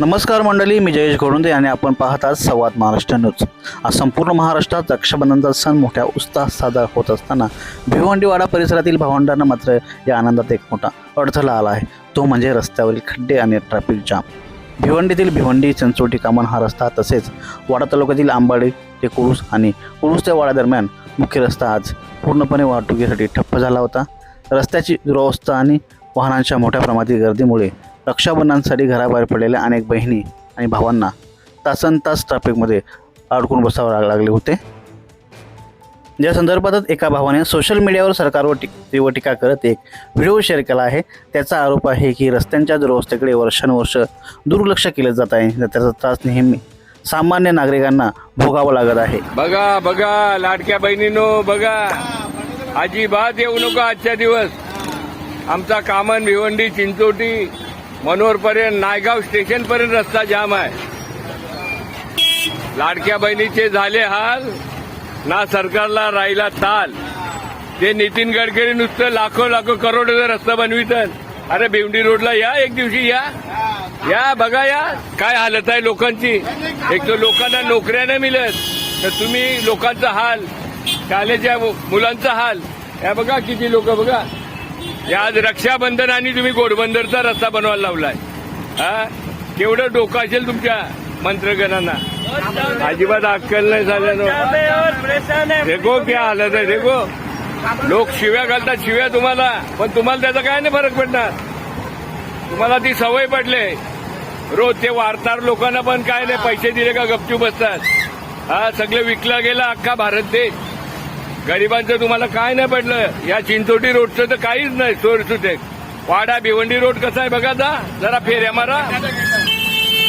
नमस्कार मंडळी मी जयेश घोडुंदे आणि आपण पाहत आहात संवाद महाराष्ट्र न्यूज. आज संपूर्ण महाराष्ट्रात रक्षाबंधनचा सण मोठ्या उत्साहात साजरा होत असताना भिवंडीवाडा परिसरातील भावंडांना मात्र या आनंदात एक मोठा अडथळा आला आहे. तो म्हणजे रस्त्यावरील खड्डे आणि ट्रॅफिक जाम भिवंडीतील भिवंडी चंचोटी कामन हा रस्ता तसेच वाडा तालुक्यातील आंबाडी ते कुळूस आणि कुळूस ते वाडा दरम्यान मुख्य रस्ता आज पूर्णपणे वाहतुकीसाठी ठप्प झाला होता. रस्त्याची दुरावस्था आणि वाहनांच्या मोठ्या प्रमाणातील गर्दीमुळे रक्षाबंधनासाठी घराबाहेर पडलेल्या अनेक बहिणी आणि भावांना तासन तास ट्रॅफिकमध्ये अडकून बसावं लाग- लागले होते. या संदर्भातच एका भावाने सोशल मीडियावर सरकारवर टी तीव्र टीका करत एक व्हिडिओ शेअर केला आहे. त्याचा आरोप आहे की रस्त्यांच्या दुरवस्थेकडे वर्षानुवर्ष दुर्लक्ष केले जात आहे. त्याचा त्रास नेहमी सामान्य नागरिकांना भोगावा लागत आहे. बघा बघा लाडक्या बहिणीनो बघा. अजिबात येऊ नका आजच्या दिवस. आमचा कामन भिवंडी चिंचोटी मनोहरपर्यंत नायगाव स्टेशनपर्यंत रस्ता जाम आहे. लाडक्या बहिणीचे झाले हाल ना सरकारला राहिला ताल. ते नितीन गडकरी नुसतं लाखो लाखो करोडचा रस्ता बनवितात अरे भिवंडी रोडला या एक दिवशी या. या बघा या काय हालत आहे लोकांची. एक तर लोकांना नोकऱ्या नाही मिळत तर तुम्ही लोकांचा हाल शाळेच्या मुलांचा हाल. या बघा किती लोक बघा. या आज रक्षाबंधन आणि तुम्ही गोडबंदरचा रस्ता बनवायला लावलाय. हा? केवढं डोकं असेल तुमच्या मंत्रगणांना? अजिबात अक्कल नाही झाल्यानं. रेगो क्या हालत आहे देखो लोक शिव्या घालतात शिव्या तुम्हाला पण तुम्हाला त्याचा काय नाही फरक पडणार? तुम्हाला ती सवय पडले. रोज ते वार्ताहर लोकांना पण काय नाही पैसे दिले का गपचूप बसतात. हा सगळं विकला गेला अख्खा भारत देश. गरिबांचं तुम्हाला काय नाही पडलं. या चिंचोटी रोडचं तर काहीच नाही सोरसुटे वाडा भिवंडी रोड कसा आहे बघा जा. जरा फेऱ्या मारा.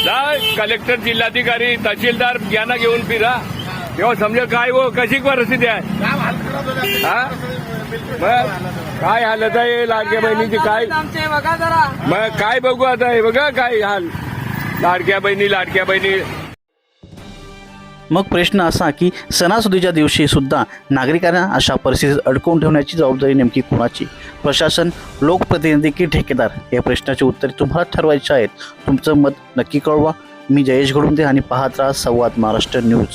जा कलेक्टर जिल्हाधिकारी तहसीलदार यांना घेऊन फिरा. तेव्हा समजा काय हो कशी परिस्थिती आहे? हा? काय हालत आहे लाडक्या बहिणीची काय? बघा जरा मग काय बघू आता हे बघा काय हाल. लाडक्या बहिणी लाडक्या बहिणी. मग प्रश्न असा की सणासुदीच्या दिवशी सुद्धा नागरिकांना अशा परिस्थितीत अडकवून ठेवण्याची जबाबदारी नेमकी कोणाची? प्रशासन लोकप्रतिनिधी की ठेकेदार? या प्रश्नाची उत्तरे तुम्हाला ठरवायचे आहेत. तुमचं मत नक्की कळवा. मी जयेश घडुंदे आणि पाहत राहा संवाद महाराष्ट्र न्यूज.